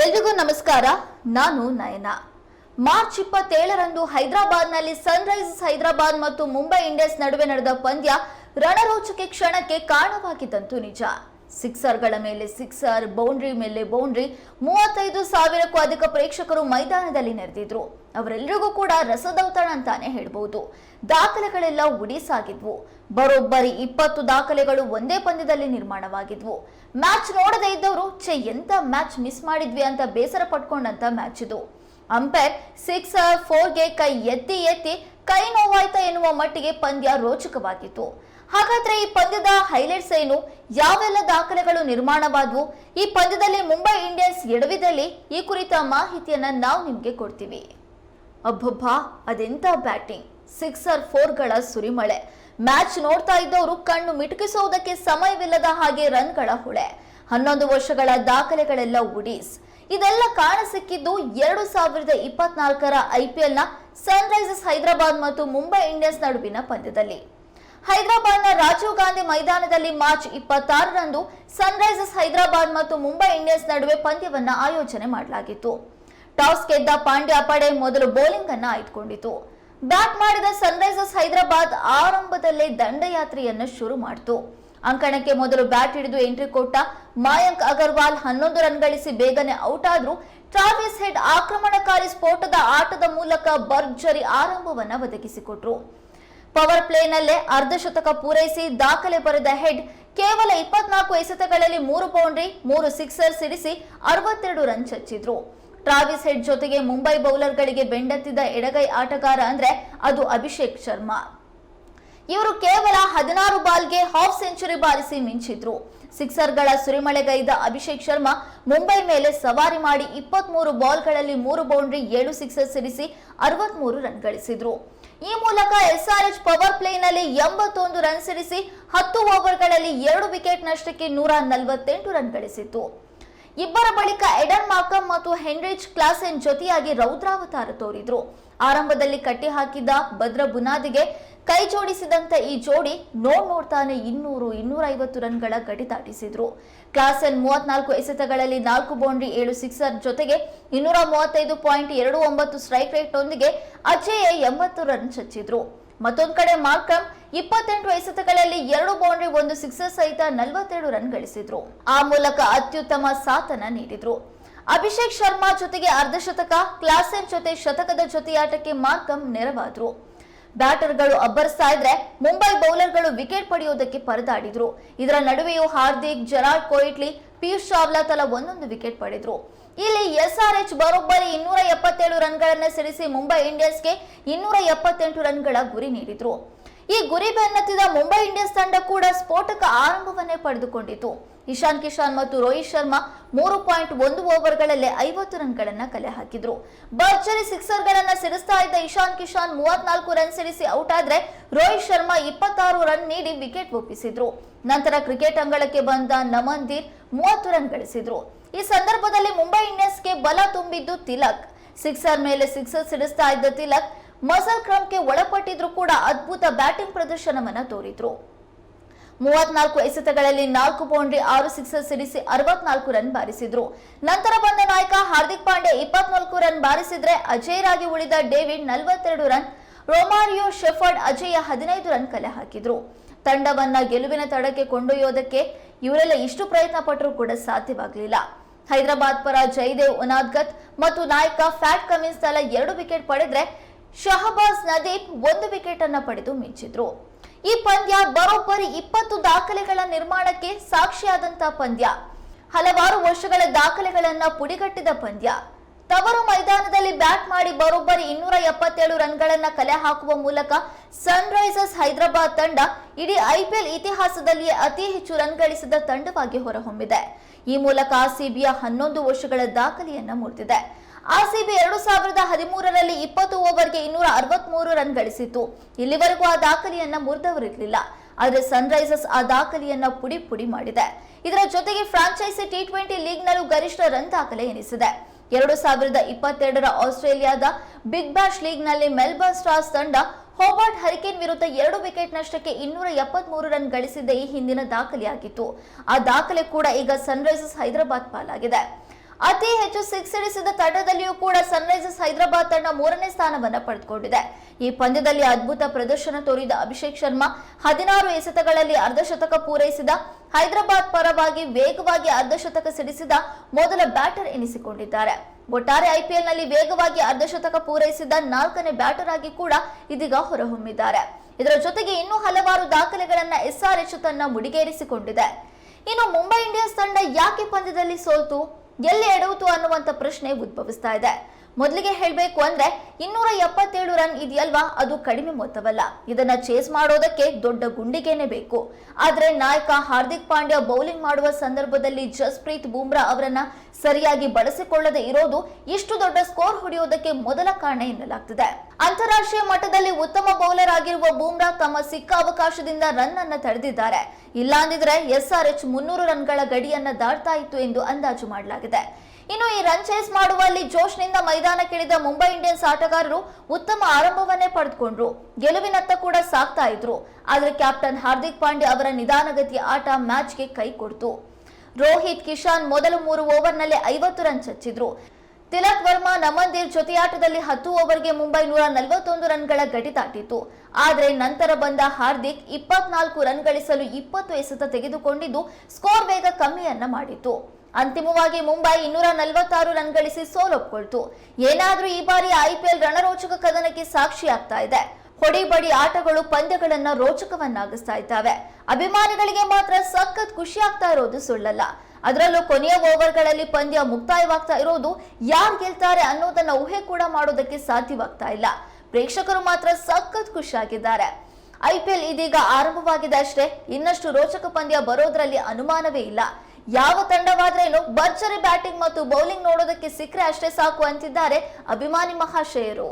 ಎಲ್ರಿಗೂ ನಮಸ್ಕಾರ. ನಾನು ನಯನ. ಮಾರ್ಚ್ ಇಪ್ಪತ್ತೇಳರಂದು ಹೈದರಾಬಾದ್ನಲ್ಲಿ ಸನ್ರೈಸರ್ಸ್ ಹೈದರಾಬಾದ್ ಮತ್ತು ಮುಂಬೈ ಇಂಡಿಯನ್ಸ್ ನಡುವೆ ನಡೆದ ಪಂದ್ಯ ರಣರೋಚಕ ಕ್ಷಣಕ್ಕೆ ಕಾರಣವಾಗಿದ್ದಂತೂ ನಿಜ. ಸಿಕ್ಸರ್ಗಳ ಮೇಲೆ, ಸಿಕ್ಸರ್ ಬೌಂಡ್ರಿ ಮೇಲೆ, ಬೌಂಡ್ರಿ ಮೂವತ್ತೈದು ಸಾವಿರಕ್ಕೂ ಅಧಿಕ ಪ್ರೇಕ್ಷಕರು ಮೈದಾನದಲ್ಲಿ ನೆರೆದಿದ್ರು. ಅವರೆಲ್ಲರಿಗೂ ಕೂಡ ರಸದೌತಣ ಅಂತಾನೆ ಹೇಳ್ಬಹುದು ದಾಖಲೆಗಳೆಲ್ಲ ಉಡಿಸಾಗಿದ್ವು. ಬರೋಬ್ಬರಿ ಇಪ್ಪತ್ತು ದಾಖಲೆಗಳು ಒಂದೇ ಪಂದ್ಯದಲ್ಲಿ ನಿರ್ಮಾಣವಾಗಿದ್ವು. ಮ್ಯಾಚ್ ನೋಡದೇ ಇದ್ದವರು, ಛೆ, ಎಂತ ಮ್ಯಾಚ್ ಮಿಸ್ ಮಾಡಿದ್ವಿ ಅಂತ ಬೇಸರ ಪಟ್ಕೊಂಡಂತ ಮ್ಯಾಚ್ ಇದು. ಅಂಪೈರ್ ಸಿಕ್ಸರ್ ಫೋರ್ಗೆ ಕೈ ಎತ್ತಿ ಎತ್ತಿ ಕೈ ನೋವಾಯ್ತಾ ಎನ್ನುವ ಮಟ್ಟಿಗೆ ಪಂದ್ಯ ರೋಚಕವಾಗಿತ್ತು. ಹಾಗಾದ್ರೆ ಈ ಪಂದ್ಯದ ಹೈಲೈಟ್ಸ್ ಏನು? ಯಾವೆಲ್ಲ ದಾಖಲೆಗಳು ನಿರ್ಮಾಣವಾದವು? ಈ ಪಂದ್ಯದಲ್ಲಿ ಮುಂಬೈ ಇಂಡಿಯನ್ಸ್ ಎಡವಿದಲ್ಲಿ, ಈ ಕುರಿತ ಮಾಹಿತಿಯನ್ನ ನಾವು ನಿಮಗೆ ಕೊಡ್ತೀವಿ. ಅಬ್ಬಬ್ಬಾ, ಅದೆಂತ ಬ್ಯಾಟಿಂಗ್. ಸಿಕ್ಸರ್ ಫೋರ್ಗಳ ಸುರಿಮಳೆ. ಮ್ಯಾಚ್ ನೋಡ್ತಾ ಇದ್ದವರು ಕಣ್ಣು ಮಿಟುಕಿಸುವುದಕ್ಕೆ ಸಮಯವಿಲ್ಲದ ಹಾಗೆ ರನ್ಗಳ ಹೊಳೆ. ಹನ್ನೊಂದು ವರ್ಷಗಳ ದಾಖಲೆಗಳೆಲ್ಲ ಉಡೀಸ್. ಇದೆಲ್ಲ ಕಾಣ ಸಿಕ್ಕಿದ್ದು ಎರಡು ಸಾವಿರದ ಇಪ್ಪತ್ನಾಲ್ಕರ ಐಪಿಎಲ್ನ ಸನ್ರೈಸರ್ಸ್ ಹೈದರಾಬಾದ್ ಮತ್ತು ಮುಂಬೈ ಇಂಡಿಯನ್ಸ್ ನಡುವಿನ ಪಂದ್ಯದಲ್ಲಿ. ಹೈದರಾಬಾದ್ನ ರಾಜೀವ್ ಗಾಂಧಿ ಮೈದಾನದಲ್ಲಿ ಮಾರ್ಚ್ ಇಪ್ಪತ್ತಾರರಂದು ಸನ್ರೈಸರ್ಸ್ ಹೈದರಾಬಾದ್ ಮತ್ತು ಮುಂಬೈ ಇಂಡಿಯನ್ಸ್ ನಡುವೆ ಪಂದ್ಯವನ್ನ ಆಯೋಜನೆ ಮಾಡಲಾಗಿತ್ತು. ಟಾಸ್ ಗೆದ್ದ ಪಾಂಡ್ಯ ಪಡೆ ಮೊದಲು ಬೌಲಿಂಗ್ ಅನ್ನ ಆಯ್ದುಕೊಂಡಿತು. ಬ್ಯಾಟ್ ಮಾಡಿದ ಸನ್ರೈಸರ್ಸ್ ಹೈದರಾಬಾದ್ ಆರಂಭದಲ್ಲೇ ದಂಡಯಾತ್ರೆಯನ್ನು ಶುರು ಮಾಡಿತು. ಅಂಕಣಕ್ಕೆ ಮೊದಲು ಬ್ಯಾಟ್ ಹಿಡಿದು ಎಂಟ್ರಿ ಕೊಟ್ಟ ಮಾಯಂಕ್ ಅಗರ್ವಾಲ್ ಹನ್ನೊಂದು ರನ್ ಗಳಿಸಿ ಬೇಗನೆ ಔಟ್ ಆದ್ರು ಟ್ರಾವಿಸ್ ಹೆಡ್ ಆಕ್ರಮಣಕಾರಿ ಸ್ಫೋಟದ ಆಟದ ಮೂಲಕ ಬರ್ಜರಿ ಆರಂಭವನ್ನ ಒದಗಿಸಿಕೊಟ್ರು. ಪವರ್ ಪ್ಲೇನಲ್ಲೇ ಅರ್ಧಶತಕ ಪೂರೈಸಿ ದಾಖಲೆ ಬರೆದ ಹೆಡ್ ಕೇವಲ ಇಪ್ಪತ್ನಾಲ್ಕು ಎಸೆತಗಳಲ್ಲಿ ಮೂರು ಬೌಂಡ್ರಿ ಮೂರು ಸಿಕ್ಸರ್ ಸಿಡಿಸಿ ಅರವತ್ತೆರಡು ರನ್ ಚಚ್ಚಿದ್ರು. ಟ್ರಾವಿಸ್ ಹೆಡ್ ಜೊತೆಗೆ ಮುಂಬೈ ಬೌಲರ್ಗಳಿಗೆ ಬೆಂಡತ್ತಿದ್ದ ಎಡಗೈ ಆಟಗಾರ ಅಂದ್ರೆ ಅದು ಅಭಿಷೇಕ್ ಶರ್ಮಾ. ಇವರು ಕೇವಲ ಹದಿನಾರು ಬಾಲ್ಗೆ ಹಾಫ್ ಸೆಂಚುರಿ ಬಾರಿಸಿ ಮಿಂಚಿದ್ರು. ಸಿಕ್ಸರ್ಗಳ ಸುರಿಮಳೆಗೈದ ಅಭಿಷೇಕ್ ಶರ್ಮಾ ಮುಂಬೈ ಮೇಲೆ ಸವಾರಿ ಮಾಡಿ ಇಪ್ಪತ್ಮೂರು ಬಾಲ್ಗಳಲ್ಲಿ ಮೂರು ಬೌಂಡ್ರಿ ಏಳು ಸಿಕ್ಸರ್ ಸಿಡಿಸಿ ಅರವತ್ಮೂರು ರನ್ ಗಳಿಸಿದ್ರು. ಈ ಮೂಲಕ ಎಸ್ಆರ್ಎಚ್ ಪವರ್ ಪ್ಲೇನಲ್ಲಿ ಎಂಬತ್ತೊಂದು ರನ್ ಸಿಡಿಸಿ ಹತ್ತು ಓವರ್ಗಳಲ್ಲಿ ಎರಡು ವಿಕೆಟ್ ನಷ್ಟಕ್ಕೆ ನೂರ ನಲವತ್ತೆಂಟು ರನ್ ಗಳಿಸಿತ್ತು. ಇಬ್ಬರ ಬಳಿಕ ಎಡನ್ ಮಾರ್ಕಮ್ ಮತ್ತು ಹೆನ್ರಿಚ್ ಕ್ಲಾಸೆನ್ ಜೊತೆಯಾಗಿ ರೌದ್ರಾವತಾರ ತೋರಿದ್ರು. ಆರಂಭದಲ್ಲಿ ಕಟ್ಟಿ ಹಾಕಿದ್ದ ಭದ್ರ ಬುನಾದಿಗೆ ಕೈ ಜೋಡಿಸಿದಂತ ಈ ಜೋಡಿ ನೋಡ್ ನೋಡ್ತಾನೆ ಇನ್ನೂರು ಇನ್ನೂರ ಐವತ್ತು ರನ್ಗಳ ಗಡಿ ದಾಟಿಸಿದ್ರು. ಕ್ಲಾಸೆನ್ ಮೂವತ್ನಾಲ್ಕು ಎಸೆತಗಳಲ್ಲಿ ನಾಲ್ಕು ಬೌಂಡ್ರಿ, ಏಳು ಸಿಕ್ಸರ್ ಜೊತೆಗೆ ಇನ್ನೂರ ಮೂವತ್ತೈದು ಪಾಯಿಂಟ್ ಎರಡು ಒಂಬತ್ತು ಸ್ಟ್ರೈಕ್ ರೇಟ್ ಒಂದಿಗೆ ಅಜಯ್ ಎಂಬತ್ತು ರನ್ ಚಚ್ಚಿದ್ರು. ಮತ್ತೊಂದು ಕಡೆ ಮಾರ್ಕಮ್ ಇಪ್ಪತ್ತೆಂಟು ಎಸೆತಗಳಲ್ಲಿ ಎರಡು ಬೌಂಡ್ರಿ, ಒಂದು ಸಿಕ್ಸರ್ ಸಹಿತ ನಲವತ್ತೆರಡು ರನ್ ಗಳಿಸಿದ್ರು. ಆ ಮೂಲಕ ಅತ್ಯುತ್ತಮ ಸಾಥನ ನೀಡಿದ್ರು. ಅಭಿಷೇಕ್ ಶರ್ಮಾ ಜೊತೆಗೆ ಅರ್ಧಶತಕ ಕ್ಲಾಸೆನ್ ಜೊತೆ ಶತಕದ ಜೊತೆಯಾಟಕ್ಕೆ ಮಾರ್ಕಮ್ ನೆರವಾದ್ರು. ಬ್ಯಾಟರ್ಗಳು ಅಬ್ಬರಿಸ್ತಾ ಇದ್ರೆ ಮುಂಬೈ ಬೌಲರ್ಗಳು ವಿಕೆಟ್ ಪಡೆಯುವುದಕ್ಕೆ ಪರದಾಡಿದ್ರು. ಇದರ ನಡುವೆಯೂ ಹಾರ್ದಿಕ್ ಜರಾಡ್ ಕೊಯಿಟ್ಲಿ ಪಿಯೂಷ್ ಚಾವ್ಲಾ ತಲಾ ಒಂದೊಂದು ವಿಕೆಟ್ ಪಡೆದ್ರು. ಇಲ್ಲಿ ಎಸ್ ಆರ್ ಎಚ್ ಬರೋಬ್ಬರಿ ಇನ್ನೂರ ಎಪ್ಪತ್ತೇಳು ರನ್ಗಳನ್ನ ಸಿಡಿಸಿ ಮುಂಬೈ ಇಂಡಿಯನ್ಸ್ಗೆ ಇನ್ನೂರ ಎಪ್ಪತ್ತೆಂಟು ರನ್ಗಳ ಗುರಿ ನೀಡಿದ್ರು. ಈ ಗುರಿ ಬೆನ್ನತ್ತಿದ ಮುಂಬೈ ಇಂಡಿಯನ್ಸ್ ತಂಡ ಕೂಡ ಸ್ಫೋಟಕ ಆರಂಭವನ್ನೇ ಪಡೆದುಕೊಂಡಿತು. ಇಶಾನ್ ಕಿಶಾನ್ ಮತ್ತು ರೋಹಿತ್ ಶರ್ಮಾ ಮೂರು ಪಾಯಿಂಟ್ ಒಂದು ಓವರ್ಗಳಲ್ಲೇ ಐವತ್ತು ರನ್ಗಳನ್ನ ಕಲೆ ಹಾಕಿದ್ರು. ಭರ್ಜರಿ ಸಿಕ್ಸರ್ಗಳನ್ನ ಸಿಡಿಸ್ತಾ ಇದ್ದ ಇಶಾನ್ ಕಿಶಾನ್ ಮೂವತ್ನಾಲ್ಕು ರನ್ ಸಿಡಿಸಿ ಔಟ್ ಆದ್ರೆ ರೋಹಿತ್ ಶರ್ಮಾ ಇಪ್ಪತ್ತಾರು ರನ್ ನೀಡಿ ವಿಕೆಟ್ ಒಪ್ಪಿಸಿದ್ರು. ನಂತರ ಕ್ರಿಕೆಟ್ ಅಂಗಳಕ್ಕೆ ಬಂದ ನಮನ್ದೀರ್ ಮೂವತ್ತು ರನ್ ಗಳಿಸಿದ್ರು. ಈ ಸಂದರ್ಭದಲ್ಲಿ ಮುಂಬೈ ಇಂಡಿಯನ್ಸ್ಗೆ ಬಲ ತುಂಬಿದ್ದು ತಿಲಕ್. ಸಿಕ್ಸರ್ ಮೇಲೆ ಸಿಕ್ಸರ್ ಸಿಡಿಸ್ತಾ ಇದ್ದ ತಿಲಕ್ ಮಸಲ್ ಕ್ರಮ್ಗೆ ಒಳಪಟ್ಟಿದ್ರು ಕೂಡ ಅದ್ಭುತ ಬ್ಯಾಟಿಂಗ್ ಪ್ರದರ್ಶನವನ್ನ ತೋರಿದ್ರು. ಮೂವತ್ನಾಲ್ಕು ಎಸೆತಗಳಲ್ಲಿ ನಾಲ್ಕು ಬೌಂಡ್ರಿ ಆರು ಸಿಕ್ಸರ್ ಸಿಡಿಸಿ ಅರವತ್ನಾಲ್ಕು ರನ್ ಬಾರಿಸಿದ್ರು. ನಂತರ ಬಂದ ನಾಯಕ ಹಾರ್ದಿಕ್ ಪಾಂಡೆ ಇಪ್ಪತ್ನಾಲ್ಕು ರನ್ ಬಾರಿಸಿದ್ರೆ ಅಜೇಯರಾಗಿ ಉಳಿದ ಡೇವಿಡ್ ನಲವತ್ತೆರಡು ರನ್, ರೊಮಾರಿಯೋ ಶೆಫರ್ಡ್ ಅಜೇಯ ಹದಿನೈದು ರನ್ ಕಲೆ ಹಾಕಿದ್ರು. ತಂಡವನ್ನ ಗೆಲುವಿನ ತಡಕ್ಕೆ ಕೊಂಡೊಯ್ಯೋದಕ್ಕೆ ಇವರೆಲ್ಲ ಇಷ್ಟು ಪ್ರಯತ್ನ ಪಟ್ಟರೂ ಕೂಡ ಸಾಧ್ಯವಾಗಲಿಲ್ಲ. ಹೈದರಾಬಾದ್ ಪರ ಜಯದೇವ್ ಉನಾದ್ಗತ್ ಮತ್ತು ನಾಯಕ ಫ್ಯಾಟ್ ಕಮಿನ್ಸ್ ತಲಾ ಎರಡು ವಿಕೆಟ್ ಪಡೆದ್ರೆ ಶಹಬಾಜ್ ನದೀಪ್ ಒಂದು ವಿಕೆಟ್ ಅನ್ನು ಪಡೆದು ಮಿಂಚಿದ್ರು. ಈ ಪಂದ್ಯ ಬರೋಬ್ಬರಿ ಇಪ್ಪತ್ತು ದಾಖಲೆಗಳ ನಿರ್ಮಾಣಕ್ಕೆ ಸಾಕ್ಷಿಯಾದಂತ ಪಂದ್ಯ. ಹಲವಾರು ವರ್ಷಗಳ ದಾಖಲೆಗಳನ್ನ ಪುಡಿಗಟ್ಟಿದ ಪಂದ್ಯ. ತವರು ಮೈದಾನದಲ್ಲಿ ಬ್ಯಾಟ್ ಮಾಡಿ ಬರೋಬ್ಬರಿ ಇನ್ನೂರ ಎಪ್ಪತ್ತೇಳು ರನ್ಗಳನ್ನ ಕಲೆ ಹಾಕುವ ಮೂಲಕ ಸನ್ರೈಸರ್ಸ್ ಹೈದರಾಬಾದ್ ತಂಡ ಇಡೀ ಐಪಿಎಲ್ ಇತಿಹಾಸದಲ್ಲಿಯೇ ಅತಿ ಹೆಚ್ಚು ರನ್ ಗಳಿಸಿದ ತಂಡವಾಗಿ ಹೊರಹೊಮ್ಮಿದೆ. ಈ ಮೂಲಕ ಸಿಬಿಯ ಹನ್ನೊಂದು ವರ್ಷಗಳ ದಾಖಲೆಯನ್ನ ಮುರಿದಿದೆ. ಆರ್ಸಿಬಿ ಎರಡು ಸಾವಿರದ ಹದಿಮೂರರಲ್ಲಿ ಇಪ್ಪತ್ತು ಓವರ್ಗೆ ಇನ್ನೂರ ಅರವತ್ಮೂರು ರನ್ ಗಳಿಸಿತ್ತು. ಇಲ್ಲಿವರೆಗೂ ಆ ದಾಖಲೆಯನ್ನ ಮುರಿದವರಿರಲಿಲ್ಲ. ಆದರೆ ಸನ್ರೈಸರ್ಸ್ ಆ ದಾಖಲೆಯನ್ನ ಪುಡಿ ಪುಡಿ ಮಾಡಿದೆ. ಇದರ ಜೊತೆಗೆ ಫ್ರಾಂಚೈಸಿ ಟಿ ಟ್ವೆಂಟಿ ಲೀಗ್ನಲ್ಲೂ ಗರಿಷ್ಠ ರನ್ ದಾಖಲೆ ಎನಿಸಿದೆ. ಎರಡು ಸಾವಿರದ ಇಪ್ಪತ್ತೆರಡರ ಆಸ್ಟ್ರೇಲಿಯಾದ ಬಿಗ್ ಬ್ಯಾಶ್ ಲೀಗ್ನಲ್ಲಿ ಮೆಲ್ಬರ್ನ್ ಸ್ಟಾರ್ಸ್ ತಂಡ ಹೋಬಾರ್ಟ್ ಹರಿಕೇನ್ ವಿರುದ್ಧ ಎರಡು ವಿಕೆಟ್ ನಷ್ಟಕ್ಕೆ ಇನ್ನೂರ ಎಪ್ಪತ್ಮೂರು ರನ್ ಗಳಿಸಿದ್ದ ಈ ಹಿಂದಿನ ದಾಖಲೆಯಾಗಿತ್ತು. ಆ ದಾಖಲೆ ಕೂಡ ಈಗ ಸನ್ರೈಸರ್ಸ್ ಹೈದರಾಬಾದ್ ಪಾಲಾಗಿದೆ. ಅತಿ ಹೆಚ್ಚು ಸಿಕ್ಸ್ ಸಿಡಿಸಿದ ತಂಡದಲ್ಲಿಯೂ ಕೂಡ ಸನ್ರೈಸರ್ಸ್ ಹೈದರಾಬಾದ್ ತಂಡ ಮೂರನೇ ಸ್ಥಾನವನ್ನು ಪಡೆದುಕೊಂಡಿದೆ. ಈ ಪಂದ್ಯದಲ್ಲಿ ಅದ್ಭುತ ಪ್ರದರ್ಶನ ತೋರಿದ ಅಭಿಷೇಕ್ ಶರ್ಮಾ, ಹದಿನಾರು ಎಸೆತಗಳಲ್ಲಿ ಅರ್ಧಶತಕ ಪೂರೈಸಿದ, ಹೈದರಾಬಾದ್ ಪರವಾಗಿ ವೇಗವಾಗಿ ಅರ್ಧಶತಕ ಸಿಡಿಸಿದ ಮೊದಲ ಬ್ಯಾಟರ್ ಎನಿಸಿಕೊಂಡಿದ್ದಾರೆ. ಒಟ್ಟಾರೆ ಐಪಿಎಲ್ನಲ್ಲಿ ವೇಗವಾಗಿ ಅರ್ಧಶತಕ ಪೂರೈಸಿದ ನಾಲ್ಕನೇ ಬ್ಯಾಟರ್ ಆಗಿ ಕೂಡ ಇದೀಗ ಹೊರಹೊಮ್ಮಿದ್ದಾರೆ. ಇದರ ಜೊತೆಗೆ ಇನ್ನೂ ಹಲವಾರು ದಾಖಲೆಗಳನ್ನ ಎಸ್ಆರ್ಎಚ್ ತನ್ನ ಮುಡಿಗೇರಿಸಿಕೊಂಡಿದೆ. ಇನ್ನು ಮುಂಬೈ ಇಂಡಿಯನ್ಸ್ ತಂಡ ಯಾಕೆ ಪಂದ್ಯದಲ್ಲಿ ಸೋಲ್ತು? ಎಲ್ಲಿ ಎಡವುತು ಅನ್ನುವಂಥ ಪ್ರಶ್ನೆ ಉದ್ಭವಿಸ್ತಾ ಇದೆ. ಮೊದಲಿಗೆ ಹೇಳಬೇಕು ಅಂದ್ರೆ ಇನ್ನೂರ ಎಪ್ಪತ್ತೇಳು ರನ್ ಇದೆಯಲ್ವಾ? ಅದು ಕಡಿಮೆ ಮೊತ್ತವಲ್ಲ. ಇದನ್ನ ಚೇಸ್ ಮಾಡೋದಕ್ಕೆ ದೊಡ್ಡ ಗುಂಡಿಗೆನೆ ಬೇಕು. ಆದ್ರೆ ನಾಯಕ ಹಾರ್ದಿಕ್ ಪಾಂಡ್ಯ ಬೌಲಿಂಗ್ ಮಾಡುವ ಸಂದರ್ಭದಲ್ಲಿ ಜಸ್ಪ್ರೀತ್ ಬೂಮ್ರಾ ಅವರನ್ನ ಸರಿಯಾಗಿ ಬಳಸಿಕೊಳ್ಳದೆ ಇರೋದು ಇಷ್ಟು ದೊಡ್ಡ ಸ್ಕೋರ್ ಹೊಡೆಯೋದಕ್ಕೆ ಮೊದಲ ಕಾರಣ ಎನ್ನಲಾಗ್ತಿದೆ. ಅಂತಾರಾಷ್ಟ್ರೀಯ ಮಟ್ಟದಲ್ಲಿ ಉತ್ತಮ ಬೌಲರ್ ಆಗಿರುವ ಬೂಮ್ರಾ ತಮ್ಮ ಸಿಕ್ಕ ಅವಕಾಶದಿಂದ ರನ್ ಅನ್ನ ತಡೆದಿದ್ದಾರೆ. ಇಲ್ಲಾಂದಿದ್ರೆ ಎಸ್ಆರ್ಎಚ್ ಮುನ್ನೂರು ರನ್ಗಳ ಗಡಿಯನ್ನ ದಾಟ್ತಾ ಇತ್ತು ಎಂದು ಅಂದಾಜು ಮಾಡಲಾಗಿದೆ. ಇನ್ನು ಈ ರನ್ ಚೇಸ್ ಮಾಡುವಲ್ಲಿ ಜೋಶ್ನಿಂದ ಮೈದಾನಕ್ಕಿಳಿದ ಮುಂಬೈ ಇಂಡಿಯನ್ಸ್ ಆಟಗಾರರು ಉತ್ತಮ ಆರಂಭವನ್ನೇ ಪಡೆದುಕೊಂಡ್ರು. ಗೆಲುವಿನತ್ತ ಕೂಡ ಸಾಕ್ತಾ ಇದ್ರು. ಆದರೆ ಕ್ಯಾಪ್ಟನ್ ಹಾರ್ದಿಕ್ ಪಾಂಡ್ಯ ಅವರ ನಿಧಾನಗತಿಯ ಆಟ ಮ್ಯಾಚ್ಗೆ ಕೈ ಕೊಡ್ತು. ರೋಹಿತ್, ಕಿಶಾನ್ ಮೊದಲ ಮೂರು ಓವರ್ನಲ್ಲಿ ಐವತ್ತು ರನ್ ಚಚ್ಚಿದ್ರು ತಿಲಕ್ ವರ್ಮಾ, ನಮನ್ ದೇವ್ ಜೊತೆಯಾಟದಲ್ಲಿ ಹತ್ತು ಓವರ್ಗೆ ಮುಂಬೈ ನೂರ ನಲವತ್ತೊಂದು ರನ್ಗಳ ಗಡಿ ದಾಟಿತು ಆದರೆ ನಂತರ ಬಂದ ಹಾರ್ದಿಕ್ ಇಪ್ಪತ್ನಾಲ್ಕು ರನ್ ಗಳಿಸಲು ಇಪ್ಪತ್ತು ಎಸೆತ ತೆಗೆದುಕೊಂಡಿದ್ದು ಸ್ಕೋರ್ ವೇಗ ಕಮ್ಮಿಯನ್ನ ಮಾಡಿತು ಅಂತಿಮವಾಗಿ ಮುಂಬೈ ಇನ್ನೂರ ನಲವತ್ತಾರು ರನ್ ಗಳಿಸಿ ಸೋಲೊಪ್ಕೊಳ್ತು ಏನಾದರೂ ಈ ಬಾರಿ ಐಪಿಎಲ್ ರಣರೋಚಕ ಕದನಕ್ಕೆ ಸಾಕ್ಷಿಯಾಗ್ತಾ ಇದೆ. ಹೊಡಿಬಡಿ ಆಟಗಳು ಪಂದ್ಯಗಳನ್ನ ರೋಚಕವನ್ನಾಗಿಸ್ತಾ ಇದ್ದಾವೆ. ಅಭಿಮಾನಿಗಳಿಗೆ ಮಾತ್ರ ಸಖತ್ ಖುಷಿ ಆಗ್ತಾ ಇರೋದು ಸುಳ್ಳಲ್ಲ. ಅದರಲ್ಲೂ ಕೊನೆಯ ಓವರ್ಗಳಲ್ಲಿ ಪಂದ್ಯ ಮುಕ್ತಾಯವಾಗ್ತಾ ಇರೋದು ಯಾರು ಗೆಲ್ತಾರೆ ಅನ್ನೋದನ್ನ ಊಹೆ ಕೂಡ ಮಾಡೋದಕ್ಕೆ ಸಾಧ್ಯವಾಗ್ತಾ ಇಲ್ಲ. ಪ್ರೇಕ್ಷಕರು ಮಾತ್ರ ಸಖತ್ ಖುಷಿಯಾಗಿದ್ದಾರೆ. ಐಪಿಎಲ್ ಇದೀಗ ಆರಂಭವಾಗಿದೆ ಅಷ್ಟೇ. ಇನ್ನಷ್ಟು ರೋಚಕ ಪಂದ್ಯ ಬರೋದ್ರಲ್ಲಿ ಅನುಮಾನವೇ ಇಲ್ಲ. ಯಾವ ತಂಡವಾದ್ರೇನು ಭರ್ಜರಿ ಬ್ಯಾಟಿಂಗ್ ಮತ್ತು ಬೌಲಿಂಗ್ ನೋಡೋದಕ್ಕೆ ಸಿಕ್ಕರೆ ಅಷ್ಟೇ ಸಾಕು ಅಂತಿದ್ದಾರೆ ಅಭಿಮಾನಿ ಮಹಾಶಯರು.